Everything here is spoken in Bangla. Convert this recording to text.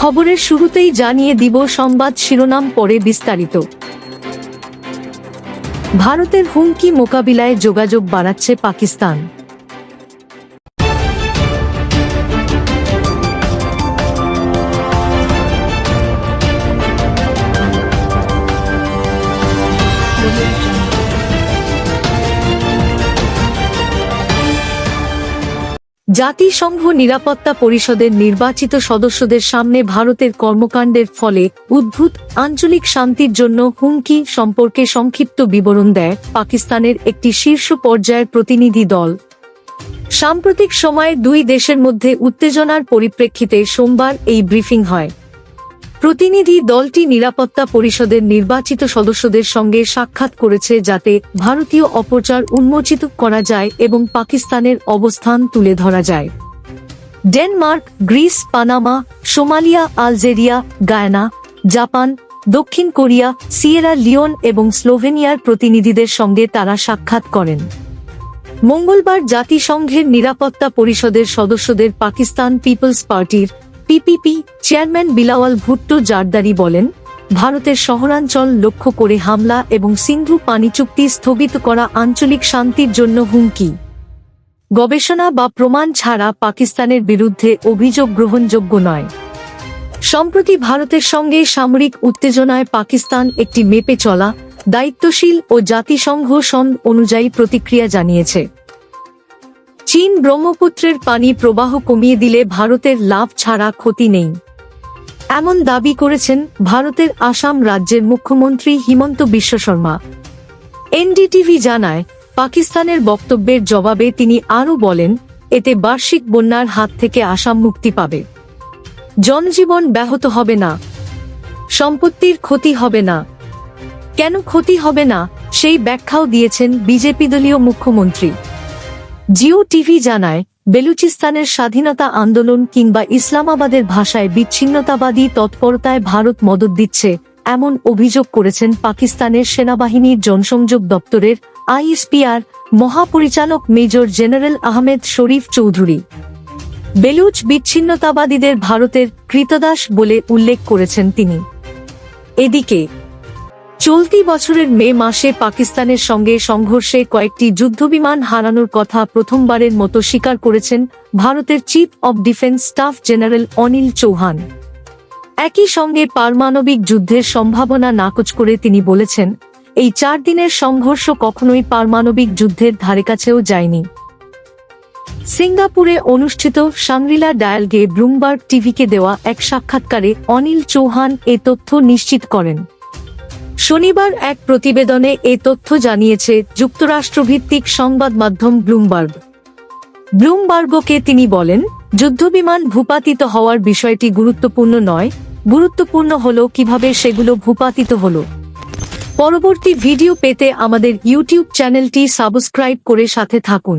খবরের শুরুতেই জানিয়ে দিব সংবাদ শিরোনাম পরে বিস্তারিত। ভারতের হুমকি মোকাবিলায় যোগাযোগ বাড়াচ্ছে পাকিস্তান। জাতিসংঘ নিরাপত্তা পরিষদের নির্বাচিত সদস্যদের সামনে ভারতের কর্মকাণ্ডের ফলে উদ্ভূত আঞ্চলিক শান্তির জন্য হুমকি সম্পর্কে সংক্ষিপ্ত বিবরণ দেয় পাকিস্তানের একটি শীর্ষ পর্যায়ের প্রতিনিধি দল। সাম্প্রতিক সময়ে দুই দেশের মধ্যে উত্তেজনার পরিপ্রেক্ষিতে সোমবার এই ব্রিফিং হয়। প্রতিনিধি দলটি নিরাপত্তা পরিষদের নির্বাচিত সদস্যদের সঙ্গে সাক্ষাৎ করেছে যাতে ভারতীয় অপচার উন্মোচিত করা যায় এবং পাকিস্তানের অবস্থান তুলে ধরা যায়। Denmark, Greece, Panama, Somalia, Algeria, Guyana, Japan, দক্ষিণ কোরিয়া, সিয়েরা লিওন এবং স্লোভেনিয়ার প্রতিনিধিদের সঙ্গে তারা সাক্ষাৎ করেন। মঙ্গলবার জাতিসংঘের নিরাপত্তা পরিষদের সদস্যদের পাকিস্তান পিপলস পার্টির পিপিপি চেয়ারম্যান বিলাওয়াল ভুট্টো জারদারি বলেন, ভারতের শহরাঞ্চল লক্ষ্য করে হামলা এবং সিন্ধু পানি চুক্তি স্থগিত করা আঞ্চলিক শান্তির জন্য হুমকি। গবেষণা বা প্রমাণ ছাড়া পাকিস্তানের বিরুদ্ধে অভিযোগ গ্রহণযোগ্য নয়। সম্প্রতি ভারতের সঙ্গে সামরিক উত্তেজনায় পাকিস্তান একটি মেপে চলা, দায়িত্বশীল ও জাতিসংঘ সন অনুযায়ী প্রতিক্রিয়া জানিয়েছে। চীন ব্রহ্মপুত্রের পানি প্রবাহ কমিয়ে দিলে ভারতের লাভ ছাড়া ক্ষতি নেই। এমন দাবি করেছেন ভারতের আসাম রাজ্যের মুখ্যমন্ত্রী হিমন্ত বিশ্ব শর্মা। এনডিটিভি জানায়, পাকিস্তানের বক্তব্যের জবাবে তিনি আরও বলেন, এতে বার্ষিক বন্যার হাত থেকে আসাম মুক্তি পাবে। জনজীবন ব্যাহত হবে না। সম্পত্তির ক্ষতি হবে না। কেন ক্ষতি হবে না, সেই ব্যাখ্যাও দিয়েছেন বিজেপি দলীয় মুখ্যমন্ত্রী। জিও টিভি জানায়, বেলুচিস্তানের স্বাধীনতা আন্দোলন কিংবা ইসলামাবাদের ভাষায় বিচ্ছিন্নতাবাদী তৎপরতায় ভারত মদত দিচ্ছে, এমন অভিযোগ করেছেন পাকিস্তানের সেনাবাহিনীর জনসংযোগ দপ্তরের আইএসপিআর মহাপরিচালক মেজর জেনারেল আহমেদ শরীফ চৌধুরী। বেলুচ বিচ্ছিন্নতাবাদীদের ভারতের কৃতদাস বলে উল্লেখ করেছেন তিনি। এদিকে চলতি বছরের মে মাসে পাকিস্তানের সঙ্গে সংঘর্ষে কয়েকটি যুদ্ধবিমান হারানোর কথা প্রথমবারের মতো স্বীকার করেছেন ভারতের chief of defence staff general Anil Chauhan. একই সঙ্গে পারমাণবিক যুদ্ধের সম্ভাবনা নাকচ করে তিনি বলেছেন, এই চার দিনের সংঘর্ষ কখনোই পারমাণবিক যুদ্ধের ধারেকাছেও যায়নি। সিঙ্গাপুরে অনুষ্ঠিত সাংরিলা ডায়ালগে ব্লুমবার্গ টিভিকে দেওয়া এক সাক্ষাৎকারে অনিল চৌহান এ তথ্য নিশ্চিত করেন। শনিবার এক প্রতিবেদনে এ তথ্য জানিয়েছে যুক্তরাষ্ট্রভিত্তিক সংবাদ মাধ্যম ব্লুমবার্গ। ব্লুমবার্গকে তিনি বলেন, যুদ্ধবিমান ভূপাতিত হওয়ার বিষয়টি গুরুত্বপূর্ণ নয়, গুরুত্বপূর্ণ হল কীভাবে সেগুলো ভূপাতিত হল। পরবর্তী ভিডিও পেতে আমাদের ইউটিউব চ্যানেলটি সাবস্ক্রাইব করে সাথে থাকুন।